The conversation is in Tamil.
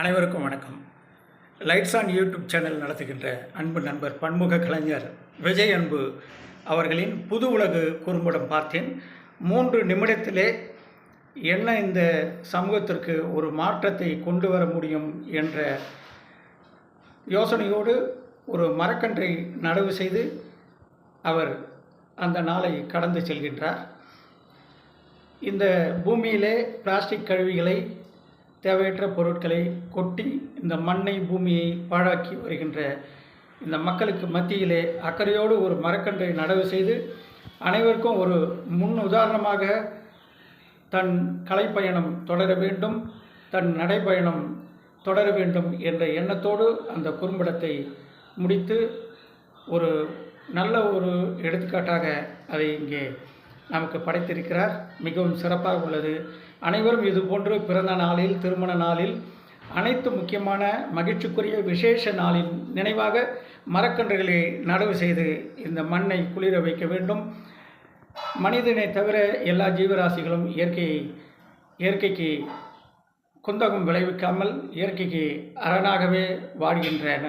அனைவருக்கும் வணக்கம். லைட்ஸ் ஆன் யூடியூப் சேனல் நடத்துகின்ற அன்பு நண்பர் பன்முக கலைஞர் விஜய் அன்பு அவர்களின் புது உலகு குறும்படம் பார்த்தேன். மூன்று நிமிடத்திலே என்ன இந்த சமூகத்திற்கு ஒரு மாற்றத்தை கொண்டு வர முடியும் என்ற யோசனையோடு ஒரு மரக்கன்றை நடவு செய்து அவர் அந்த நாளை கடந்து செல்கின்றார். இந்த பூமியிலே பிளாஸ்டிக் கழிவுகளை தேவையற்ற பொருட்களை கொட்டி இந்த மண்ணை பூமியை பாழாக்கி வருகின்ற இந்த மக்களுக்கு மத்தியிலே அக்கறையோடு ஒரு மரக்கன்றை நடவு செய்து அனைவருக்கும் ஒரு முன் உதாரணமாக தன் கலைப்பயணம் தொடர வேண்டும் தன் நடைப்பயணம் தொடர வேண்டும் என்ற எண்ணத்தோடு அந்த குறும்படத்தை முடித்து ஒரு நல்ல ஒரு எடுத்துக்காட்டாக அதை இங்கே நமக்கு படைத்திருக்கிறார். மிகவும் சிறப்பாக உள்ளது. அனைவரும் இது போன்று பிறந்த நாளில் திருமண நாளில் அனைத்து முக்கியமான மகிழ்ச்சிக்குரிய விசேஷ நாளின் நினைவாக மரக்கன்றுகளை நடவு செய்து இந்த மண்ணை குளிர வைக்க வேண்டும். மனிதனை தவிர எல்லா ஜீவராசிகளும் இயற்கையை இயற்கைக்கு குந்தகம் விளைவிக்காமல் இயற்கைக்கு அரணாகவே வாழ்கின்றன.